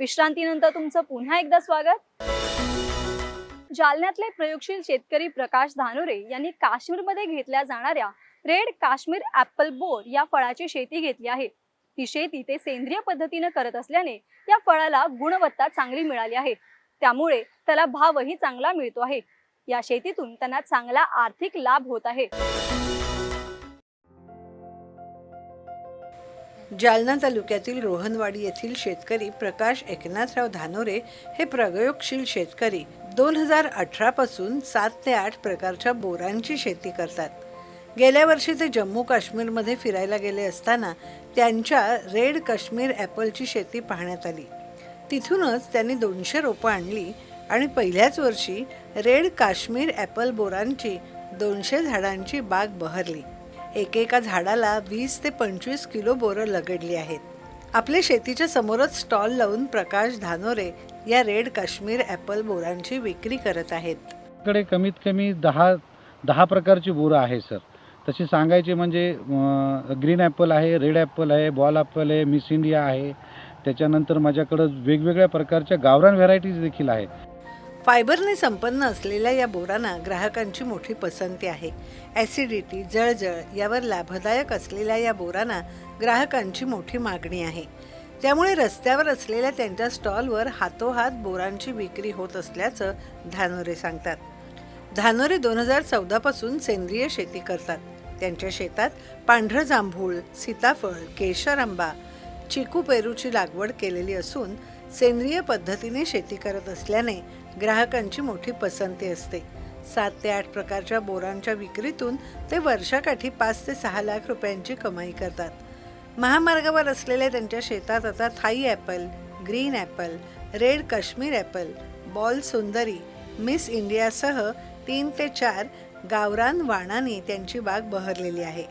विश्रांतीनंतर तुमचं पुन्हा एकदा स्वागत. जालन्यातले प्रयोगशील शेतकरी प्रकाश धानुरे यांनी काश्मीरमध्ये घेतल्या जाणाऱ्या रेड काश्मीर ऍपल बोर या फळाची शेती घेतली आहे. ही शेती ते सेंद्रिय पद्धतीनं करत असल्याने या फळाला गुणवत्ता चांगली मिळाली आहे. त्यामुळे त्याला भावही चांगला मिळतो आहे. या शेतीतून त्यांना चांगला आर्थिक लाभ होत आहे. जालना तालुक्यातील रोहनवाडी येथील शेतकरी प्रकाश एकनाथराव धानोरे हे प्रगयोगशील शेतकरी. दोन हजार अठरापासून सात ते आठ प्रकारच्या बोरांची शेती करतात. गेल्या वर्षी ते जम्मू काश्मीरमध्ये फिरायला गेले असताना त्यांच्या रेड काश्मीर ॲपलची शेती पाहण्यात आली. तिथूनच त्यांनी दोनशे रोपं आणली आणि पहिल्याच वर्षी रेड काश्मीर ॲपल बोरांची दोनशे झाडांची बाग बहरली. एकेका झाडाला वीस ते पंचवीस किलो बोरं लगडली आहेत. आपल्या शेतीच्या समोरच स्टॉल लावून प्रकाश धानोरे या रेड काश्मीर ॲपल बोरांची विक्री करत आहेत. कडे कमीत कमी दहा दहा प्रकारची बोरं आहे सर. तशी सांगायची म्हणजे ग्रीन ॲपल आहे रेड ॲपल आहे बॉल ॲपल आहे मिस इंडिया आहे. त्याच्यानंतर माझ्याकडं वेगवेगळ्या प्रकारच्या गावरान व्हरायटीज देखील आहेत. फायबरने संपन्न असलेल्या या बोरांना ग्राहकांची मोठी पसंती आहे. ॲसिडिटी जळजळ यावर लाभदायक असलेल्या या बोरांना ग्राहकांची मोठी मागणी आहे. त्यामुळे रस्त्यावर असलेल्या त्यांच्या स्टॉलवर हातोहात बोरांची विक्री होत असल्याचं धानोरे सांगतात. धानोरे दोन हजार चौदापासून सेंद्रिय शेती करतात. त्यांच्या शेतात पांढरं जांभूळ सीताफळ केशर आंबा चिकू पेरूची लागवड केलेली असून सेंद्रिय पद्धतीने शेती करत असल्याने ग्राहकांची मोठी पसंती असते. सात ते आठ प्रकारच्या बोरांच्या विक्रीतून ते वर्षाकाठी पाच ते सहा लाख रुपयांची कमाई करतात. महामार्गावर असलेल्या त्यांच्या शेतात आता Thai apple green apple red Kashmir apple ball Sundari Miss इंडियासह तीन ते चार गावरान वाणांनी त्यांची बाग बहरलेली आहे.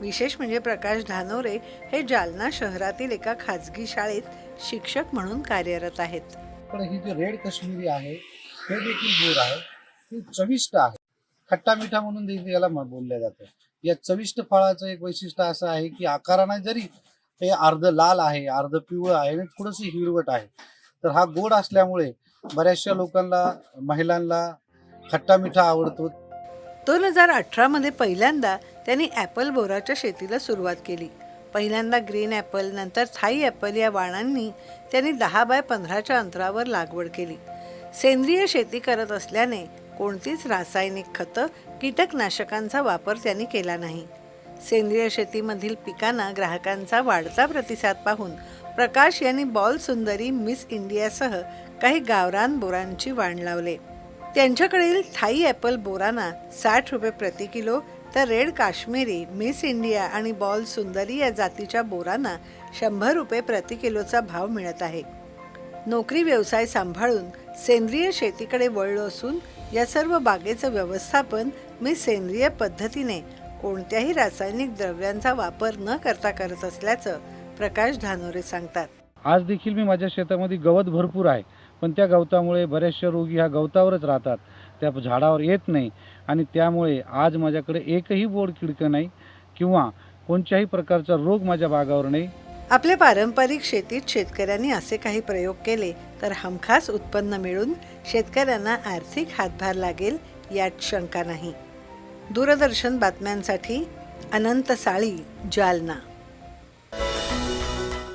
विशेष म्हणजे प्रकाश धानोरे हे जालना शहरातील एका खाजगी शाळेत शिक्षक म्हणून कार्यरत आहेत. पण ही जी रेड काश्मीरी आहे हे देखील बोर आहे. ती चविष्ट आहे. खट्टा मिठा म्हणून देखील याला म- बोललं जातं. या चविष्ट फळाचं एक वैशिष्ट्य असं आहे की आकाराने जरी हे अर्ध लाल आहे अर्ध पिवळं आहे आणि थोडंसं हिरवट आहे तर हा गोड असल्यामुळे बऱ्याचशा लोकांना महिलांना खट्टा मिठा आवडतो. दोन हजार अठरामध्ये पहिल्यांदा त्यांनी ॲपल बोराच्या शेतीला सुरुवात केली. पहिल्यांदा ग्रीन ॲपल नंतर थाई ॲपल या वाणांनी त्यांनी दहा बाय पंधराच्या अंतरावर लागवड केली. सेंद्रिय शेती करत असल्याने कोणतीच रासायनिक खतं कीटकनाशकांचा वापर त्यांनी केला नाही. सेंद्रिय शेतीमधील पिकांना ग्राहकांचा वाढता प्रतिसाद पाहून प्रकाश यांनी बॉल सुंदरी मिस इंडियासह काही गावरान बोरांची वाण लावले. त्यांच्याकडील थाई ॲपल बोरांना साठ रुपये प्रति किलो तर रेड काश्मीरी मिस इंडिया आणि बॉल सुंदरी या जातीच्या बोरांना शंभर रुपये प्रति किलोचा भाव मिळत आहे. नोकरी व्यवसाय सांभाळून सेंद्रिय शेतीकडे वळलो असून या सर्व बागेचं व्यवस्थापन मी सेंद्रिय पद्धतीने कोणत्याही रासायनिक द्रव्यांचा वापर न करता करत असल्याचं प्रकाश धानोरे सांगतात. आज देखील मी माझ्या शेतामध्ये गवत भरपूर आहे. पण त्या गवतामुळे बऱ्याचशा रोगी ह्या गवतावरच राहतात. त्या झाडावर येत नाही आणि त्यामुळे आज माझ्याकडे एकही बोर्ड किडकं नाही किंवा कोणत्याही प्रकारचा रोग माझ्या बागावर नाही. आपल्या पारंपरिक शेतीत शेतकऱ्यांनी असे काही प्रयोग केले तर हमखास उत्पन्न मिळून शेतकऱ्यांना आर्थिक हातभार लागेल यात शंका नाही. दूरदर्शन बातम्यांसाठी अनंत साळी जालना.